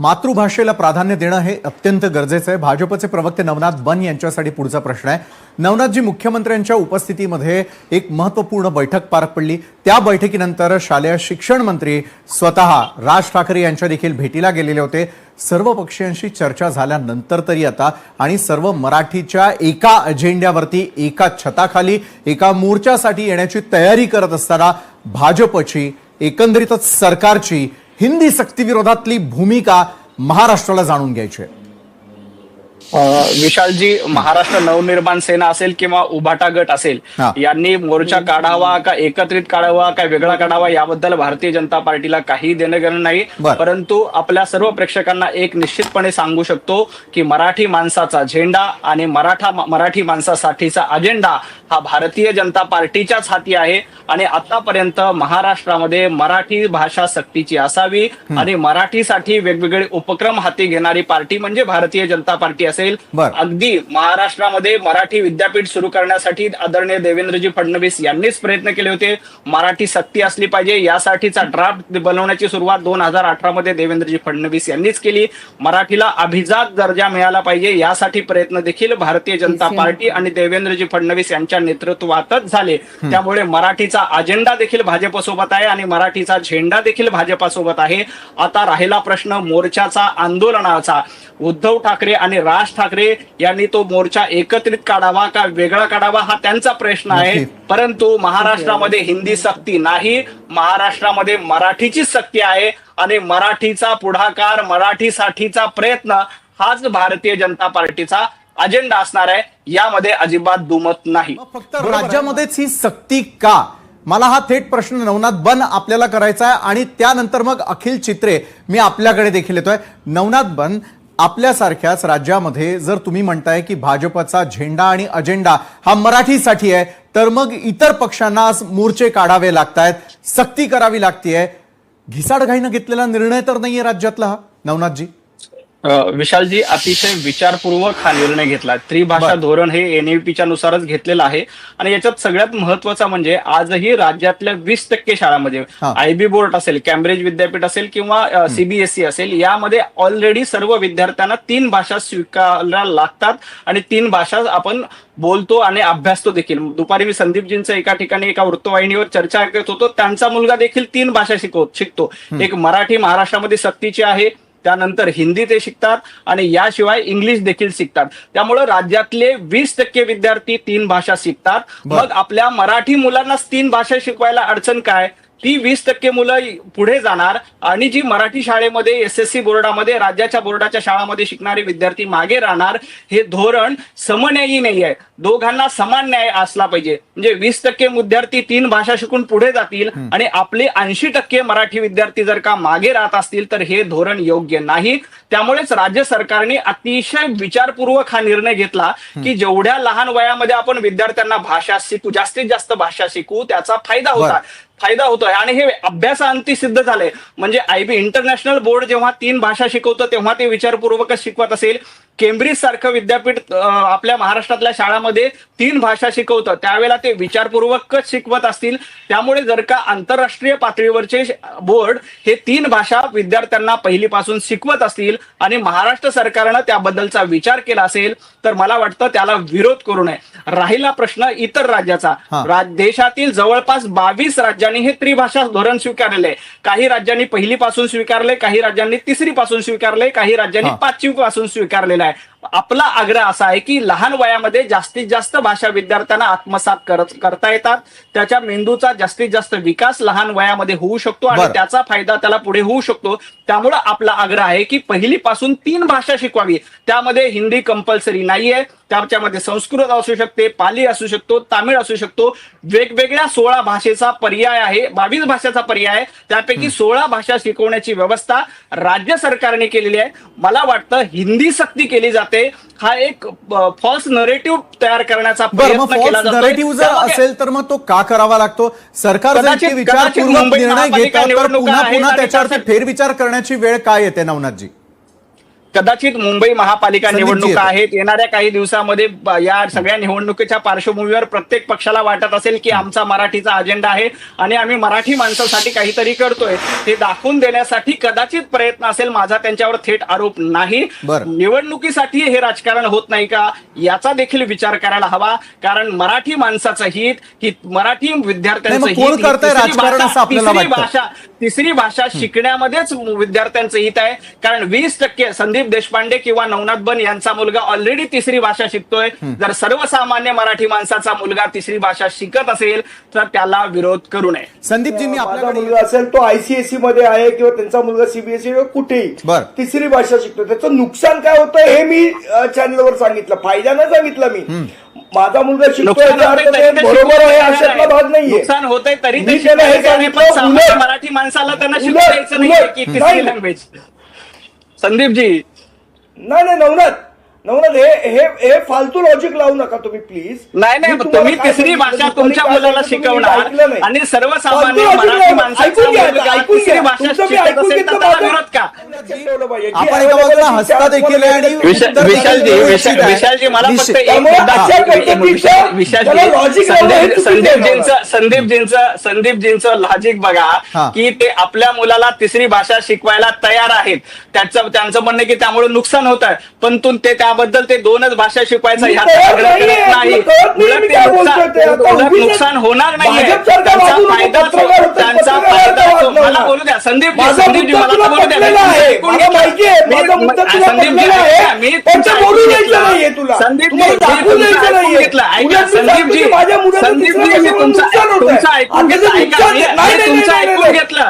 मातृभाषेला प्राधान्य देणं हे अत्यंत गरजेचं आहे. भाजपचे प्रवक्ते नवनाथ बन यांच्यासाठी पुढचा प्रश्न आहे. नवनाथजी मुख्यमंत्र्यांच्या उपस्थितीमध्ये एक महत्त्वपूर्ण बैठक पार पडली. त्या बैठकीनंतर शालेय शिक्षण मंत्री स्वतः राज ठाकरे यांच्या देखील भेटीला गेलेले होते. सर्व पक्षीयांशी चर्चा झाल्यानंतर तरी आता आणि सर्व मराठीच्या एका अजेंड्यावरती एका छताखाली एका मोर्चासाठी येण्याची तयारी करत असताना भाजपची एकंदरीतच सरकारची हिंदी सक्तीविरोधातली भूमिका महाराष्ट्राला जाणून घ्यायची आहे. विशालजी महाराष्ट्र नवनिर्माण सेना असेल किंवा उभाटा गट असेल. यांनी मोर्चा काढावा का एकत्रित काढावा का वेगळा काढावा याबद्दल भारतीय जनता पार्टीला काही देणं घेणं नाही. परंतु आपल्या सर्व प्रेक्षकांना एक निश्चितपणे सांगू शकतो की मराठी माणसाचा झेंडा आणि मराठा मराठी माणसासाठीचा अजेंडा हा भारतीय जनता पार्टीच्याच हाती आहे आणि आतापर्यंत महाराष्ट्रामध्ये मराठी भाषा सक्तीची असावी आणि मराठीसाठी वेगवेगळे उपक्रम हाती घेणारी पार्टी म्हणजे भारतीय जनता पार्टी असेल बर. अगदी महाराष्ट्रामध्ये मराठी विद्यापीठ सुरू करण्यासाठी आदरणीय देवेंद्रजी फडणवीस यांनीच प्रयत्न केले होते. मराठी सक्ती असली पाहिजे यासाठीचा ड्राफ्ट बनवण्याची सुरुवात दोन हजार अठरा मध्ये देवेंद्रजी फडणवीस यांनीच केली. मराठीला अभिजात दर्जा मिळाला पाहिजे यासाठी प्रयत्न देखील भारतीय जनता पार्टी आणि देवेंद्रजी फडणवीस यांच्या नेतृत्वातच झाले. त्यामुळे मराठीचा अजेंडा देखील भाजपसोबत आहे आणि मराठीचा झेंडा देखील भाजपासोबत आहे. आता राहिला प्रश्न मोर्चाचा आंदोलनाचा. उद्धव ठाकरे आणि राज ठाकरे यांनी तो मोर्चा एकत्रित काढावा का वेगळा काढावा हा त्यांचा प्रश्न आहे. परंतु महाराष्ट्रामध्ये हिंदी सक्ती नाही महाराष्ट्रामध्ये मराठीची सक्ती आहे आणि मराठीचा पुढाकार मराठीसाठीचा प्रयत्न हाच भारतीय जनता पार्टीचा अजेंडा असणार आहे. यामध्ये अजिबात दुमत नाही. फक्त राज्यामध्येच ही सक्ती का? मला हा थेट प्रश्न नवनाथ बन आपल्याला करायचा आहे आणि त्यानंतर मग अखिल चित्रे मी आपल्याकडे देखील येतोय. नवनाथ बन आपल्यासारख्याच राज्यामध्ये जर तुम्ही म्हणताय की भाजपचा झेंडा आणि अजेंडा हा मराठीसाठी आहे तर मग इतर पक्षांना आज मोर्चे काढावे लागतायत सक्ती करावी लागतीये. घिसाडघाईनं घेतलेला निर्णय तर नाहीये राज्यातला हा नवनाथजी. विशालजी अतिशय विचारपूर्वक हा निर्णय घेतला. त्रिभाषा. धोरण हे एनईपीच्या नुसारच घेतलेलं आहे. आणि याच्यात सगळ्यात महत्त्वाचा म्हणजे आजही राज्यातल्या वीस टक्के शाळांमध्ये. आयबी बोर्ड असेल कॅम्ब्रिज विद्यापीठ असेल किंवा सीबीएसई असेल यामध्ये ऑलरेडी सर्व विद्यार्थ्यांना तीन भाषा स्वीकारायला लागतात आणि तीन भाषा आपण बोलतो आणि अभ्यासतो देखील. दुपारी मी संदीपजींचं एका ठिकाणी एका वृत्तवाहिनीवर चर्चा ऐकत होतो. त्यांचा मुलगा देखील तीन भाषा शिकव शिकतो. एक मराठी महाराष्ट्रामध्ये सक्तीची आहे त्यानंतर हिंदी ते शिकतात आणि याशिवाय इंग्लिश देखील शिकतात. त्यामुळे राज्यातले वीस टक्के विद्यार्थी तीन भाषा शिकतात. मग आपल्या मराठी मुलांनाच तीन भाषा शिकवायला अडचण काय? ती वीस टक्के मुलं पुढे जाणार. आणि जी मराठी शाळेमध्ये एस एस सी बोर्डामध्ये राज्याच्या बोर्डाच्या शाळामध्ये शिकणारे विद्यार्थी मागे राहणार हे धोरण समन्यायी नाही आहे दोघांना समान न्याय असला पाहिजे. म्हणजे वीस टक्के विद्यार्थी तीन भाषा शिकून पुढे जातील आणि आपले ऐंशी टक्के मराठी विद्यार्थी जर का मागे राहत असतील तर हे धोरण योग्य नाही. त्यामुळेच राज्य सरकारने अतिशय विचारपूर्वक हा निर्णय घेतला की जेवढ्या लहान वयामध्ये आपण विद्यार्थ्यांना भाषा शिकू जास्तीत जास्त भाषा शिकू त्याचा फायदा होता. फायदा होतोय. आणि हे अभ्यासाअंती सिद्ध झालंय. म्हणजे आयबी इंटरनॅशनल बोर्ड जेव्हा तीन भाषा शिकवतं तेव्हा ते विचारपूर्वकच शिकवत असेल. केम्ब्रिज सारखं विद्यापीठ आपल्या महाराष्ट्रातल्या शाळामध्ये तीन भाषा शिकवतं. त्यावेळेला ते विचारपूर्वकच शिकवत असतील. त्यामुळे जर का आंतरराष्ट्रीय पातळीवरचे बोर्ड हे तीन भाषा विद्यार्थ्यांना पहिलीपासून शिकवत असतील आणि महाराष्ट्र सरकारनं त्याबद्दलचा विचार केला असेल तर मला वाटतं त्याला विरोध करू नये. राहिला प्रश्न इतर राज्याचा. राज- देशातील जवळपास बावीस राज्यांनी हे त्रिभाषा धोरण स्वीकारलेले आहे. काही राज्यांनी पहिली पासून स्वीकारले काही राज्यांनी तिसरी पासून स्वीकारले काही राज्यांनी. पाचवी पासून स्वीकारलेला आहे. there आपला आग्रह असा आहे की लहान वयामध्ये जास्तीत जास्त भाषा विद्यार्थ्यांना आत्मसात करत करता येतात. त्याच्या मेंदूचा जास्तीत जास्त विकास लहान वयामध्ये होऊ शकतो आणि. त्याचा फायदा त्याला पुढे होऊ शकतो. त्यामुळं आपला आग्रह आहे की पहिली पासून तीन भाषा शिकवावी. त्यामध्ये हिंदी कंपल्सरी नाहीये. त्याच्यामध्ये संस्कृत असू शकते पाली असू शकतो तामिळ असू शकतो. वेगवेगळ्या सोळा भाषेचा पर्याय आहे. बावीस भाषेचा पर्याय आहे. त्यापैकी सोळा भाषा शिकवण्याची व्यवस्था राज्य सरकारने केलेली आहे. मला वाटतं हिंदी सक्ती केली जाते. हा एक फॉल्स नरेटिव्ह तयार करण्याचा प्रयत्न नरेटिव्ह जर असेल तर मग तो का करावा लागतो? सरकार विचारपूर्वक निर्णय घेतात पुन्हा पुन्हा त्याच्यावरती फेरविचार करण्याची वेळ काय येते नवनाथजी? कदाचित मुंबई महापालिका निवडणुका आहेत. येणाऱ्या काही दिवसामध्ये या सगळ्या निवडणुकीच्या पार्श्वभूमीवर प्रत्येक पक्षाला वाटत असेल की आमचा मराठीचा अजेंडा आहे आणि आम्ही मराठी माणसासाठी काहीतरी करतोय. ते दाखवून देण्यासाठी कदाचित प्रयत्न असेल. माझा त्यांच्यावर थेट आरोप नाही. निवडणुकीसाठी हे राजकारण होत नाही का? याचा देखील विचार करायला हवा. कारण मराठी माणसाचं हित ही मराठी विद्यार्थ्यांचं हित, ही तिसरी भाषा- शिकण्यामध्येच विद्यार्थ्यांचं हित आहे. कारण वीस टक्के संदीप देशपांडे किंवा नवनाथ बन यांचा मुलगा ऑलरेडी तिसरी भाषा शिकतोय. जर सर्वसामान्य मराठी माणसाचा मुलगा तिसरी भाषा शिकत असेल तर त्याला विरोध करू नये. संदीपजी मी आपल्याकडे मुलगा असेल तो आयसीएसई मध्ये आहे किंवा त्यांचा मुलगा सीबीएसई किंवा कुठेही. तिसरी भाषा शिकतो त्याचं नुकसान काय होतं हे मी चॅनलवर सांगितलं. फायदा नाही सांगितलं मी. माझा मुलगा शिकतोय बरोबर आहे अशातला. भाग नाहीये. नुकसान होतंय तरी ते मराठी माणसाला त्यांना शिकू उलट- द्यायचं नाही उलट- की नाही. तिसरी लँग्वेज संदीपजी नाही नाही नवनाथ नवनाथ हे हे हे फालतू लॉजिक लावू नका तुम्ही प्लीज नाही नाही तुम्ही तिसरी भाषा तुमच्या मुलाला शिकवणार. आणि सर्वसामान्य संदीपजींचं संदीपजींचं लॉजिक बघा. की ते आपल्या मुलाला तिसरी भाषा शिकवायला तयार आहेत. त्याचं त्यांचं म्हणणं की त्यामुळे नुकसान होत आहे. पण तू ते त्याबद्दल ते दोनच भाषा शिकवायचा नाही. नाही नुकसान- होणार भाजपसारखा त्यांचा फायदा. बोलू द्या. संदीप संदीपजी मला बोलू द्या. मला घेतलं. ऐका. संदीपजी संदीपजी मी तुमचं. तुमचं ऐकून घेतलं नाही, नाही, तुमचं नाही, नाही, ऐकून नाही. घेतलं.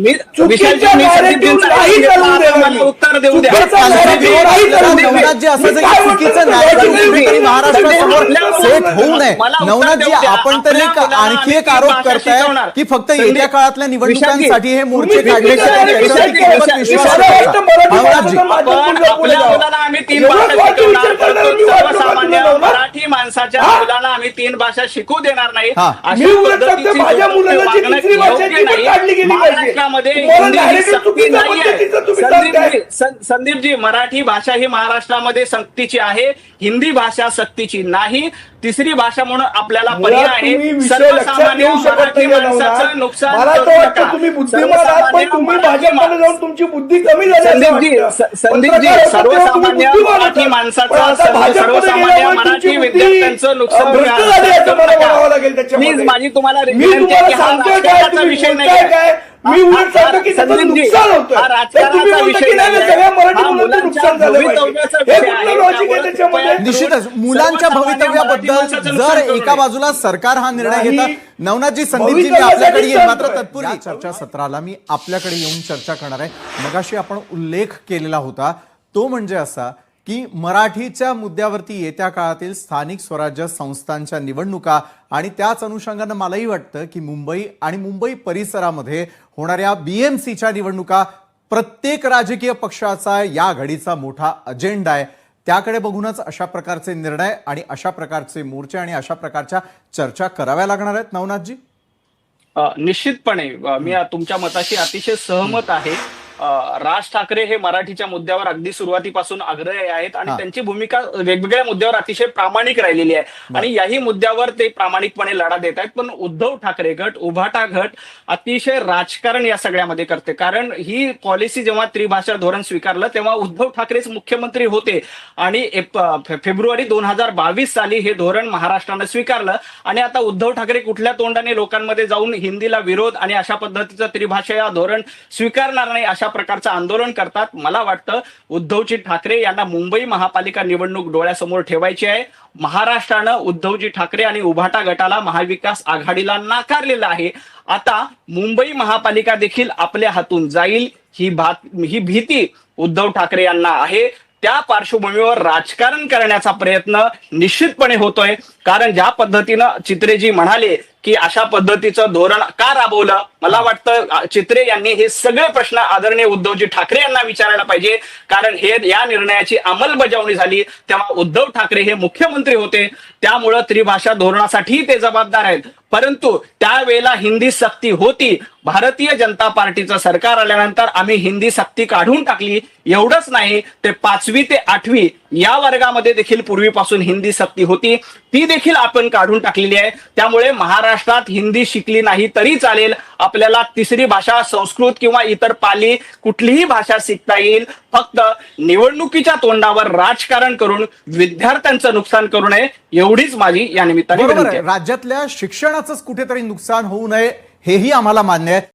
मी narrative तुमचं नाही ऐकून चालू घेतलं. देणार आता भाजपला ऐका ना. मी. मी चुकीचं विशालजी, मी narrative संदीपजींचं नाही ऐकून चालू घेतलं. देणार मला मी. उत्तर देऊ द्या चुकीचं narrative नाही चालू देणार. नवनाथजी असं मी जे चुकीचं narrative? कुठेतरी महाराष्ट्रासमोर सेट होऊ नये नवनाथजी. आपण तरी एक आणखी एक आरोप करताय. की फक्त येत्या काळातल्या निवडणुकांसाठी हे मोर्चे काढले नवनाथजी आपण आपल्या. मुलाला आम्ही तीन एवढंच भाषा वाक्य शिकवणार विचार करणार परंतु मी वाटलं का सर्वसामान्य? मराठी माणसाच्या हा? मुलाला तीन भाषा शिकू देणार नाही हा. अशा मी उलट पद्धतीची सांगतो माझ्या मुलाला जी वागणं तिसरी भाषा आहे योग्य ती पण नाही. काढली गेली पाहिजे. महाराष्ट्रामध्ये तुम्हाला हिंदी ही narrative सक्ती चुकीच्या नाहीये. पद्धतीचं तुम्ही संदीपजी सांगताय. सं- संदीपजी मराठी भाषा ही महाराष्ट्रामध्ये सक्तीची आहे हिंदी भाषा सक्तीची नाही तिसरी भाषा म्हणून आपल्याला पर्याय आहे तुम्ही विषय लक्षात सर्वसामान्य घेऊ शकत मराठी नाही माणसाचं नवनाथ. नुकसान मला करू तर वाटतं नका. तुम्ही बुद्धिमान आहात पण सर्वसामान्य तुम्ही मराठी भाजपमध्ये माणसं- जाऊन तुमची बुद्धी कमी झाली असं संदीपजी वाटतं. स- संदीपजी पत्रकार होता तेव्हा तुम्ही सर्वसामान्य बुद्धिमान मराठी होता. माणसाचं आता सर्व- भाजपमध्ये सर्वसामान्य गेल्यामुळे मराठी बुद्धी, विद्यार्थ्यांचं नुकसान अ, होणार. झाली असं मला म्हणावं लागेल त्याच्यामध्ये. प्लीज माझी तुम्हाला मी विनंती आहे तुम्हाला की हा सांगतोय काय राजकारणाचा तुम्ही विषय बोलताय नाही काय मी उलट सांगतो की त्याचं संदीपजी, नुकसान होतं हा तर तुम्ही राजकारणाचा बोलता विषय की नाही नाहीये. सगळ्या मराठी हा मुलांचं मुलांच्या नुकसान झालं भवितव्याचा पाहिजे हे विषय कुठलं आहे. लॉजिक आहे त्यामुळे त्याच्यामध्ये कृपया निश्चितच सर्वसामान्य मुलांच्या मराठी भवितव्याबद्दल माणसाचं जर एका. बाजूला सरकार हा निर्णय नाही. घेतात नवनाथजी संदीपजी मी भवितव्यासाठी आपल्याकडे येईल मात्र सांगतोय. तत्पूर्वी चर्चा सत्राला मी आपल्याकडे येऊन चर्चा करणार आहे मगाशी आपण उल्लेख केलेला होता तो म्हणजे असा की मराठीच्या मुद्द्यावरती येत्या काळातील स्थानिक स्वराज्य संस्थांच्या निवडणुका आणि त्याच अनुषंगानं मलाही वाटतं की मुंबई आणि मुंबई परिसरामध्ये होणाऱ्या बीएमसीच्या निवडणुका प्रत्येक राजकीय पक्षाचा या घडीचा मोठा अजेंडा आहे. त्याकडे बघूनच अशा प्रकारचे निर्णय आणि अशा प्रकारचे मोर्चे आणि अशा प्रकारच्या चर्चा कराव्या लागणार आहेत नवनाथजी? निश्चितपणे. मी तुमच्या मताशी अतिशय सहमत आहे. राज ठाकरे हे मराठीच्या मुद्द्यावर अगदी सुरुवातीपासून आग्रही आहेत आणि. त्यांची भूमिका वेगवेगळ्या मुद्द्यावर अतिशय प्रामाणिक राहिलेली आहे. आणि याही मुद्द्यावर ते प्रामाणिकपणे लढा देत आहेत. पण उद्धव ठाकरे गट उभाटा गट अतिशय राजकारण या सगळ्यामध्ये करते. कारण ही पॉलिसी जेव्हा त्रिभाषा धोरण स्वीकारलं तेव्हा उद्धव ठाकरेच मुख्यमंत्री होते. आणि फेब्रुवारी दोन हजार बावीस साली हे धोरण महाराष्ट्रानं स्वीकारलं. आणि आता उद्धव ठाकरे कुठल्या तोंडाने लोकांमध्ये जाऊन हिंदीला विरोध आणि अशा पद्धतीचं त्रिभाषा या धोरण स्वीकारणार नाही अशा प्रकारचं आंदोलन करतात. मला वाटतं उद्धवजी ठाकरे यांना मुंबई महापालिका निवडणूक डोळ्यासमोर ठेवायची आहे. महाराष्ट्रानं उद्धवजी ठाकरे आणि उभाटा गटाला महाविकास आघाडीला नाकारलेला आहे. आता मुंबई महापालिका देखील आपल्या हातून जाईल ही भात ही भीती उद्धव ठाकरे यांना आहे. त्या पार्श्वभूमीवर राजकारण करण्याचा प्रयत्न निश्चितपणे होतोय. कारण ज्या पद्धतीनं चित्रेजी म्हणाले की अशा पद्धतीचं धोरण का राबवलं? मला वाटतं चित्रे यांनी हे सगळे प्रश्न आदरणीय उद्धवजी ठाकरे यांना विचारायला पाहिजे. कारण हे या निर्णयाची अंमलबजावणी झाली. तेव्हा उद्धव ठाकरे हे मुख्यमंत्री होते. त्यामुळं त्रिभाषा धोरणासाठी ते जबाबदार आहेत. परंतु त्यावेळेला हिंदी सक्ती होती. भारतीय जनता पार्टीचं सरकार आल्यानंतर आम्ही हिंदी सक्ती काढून टाकली. एवढंच नाही. ते पाचवी ते आठवी या वर्गामध्ये देखील पूर्वीपासून हिंदी सक्ती होती. ती देखील आपण काढून टाकलेली आहे. त्यामुळे महाराष्ट्रात हिंदी शिकली नाही तरी चालेल. आपल्याला तिसरी भाषा संस्कृत किंवा इतर पाली कुठलीही भाषा शिकता येईल. फक्त निवडणुकीच्या तोंडावर राजकारण करून विद्यार्थ्यांचं नुकसान करू नये एवढीच माझी या निमित्ताने राज्यातल्या शिक्षणाचंच कुठेतरी नुकसान होऊ नये हेही आम्हाला मान्य आहे.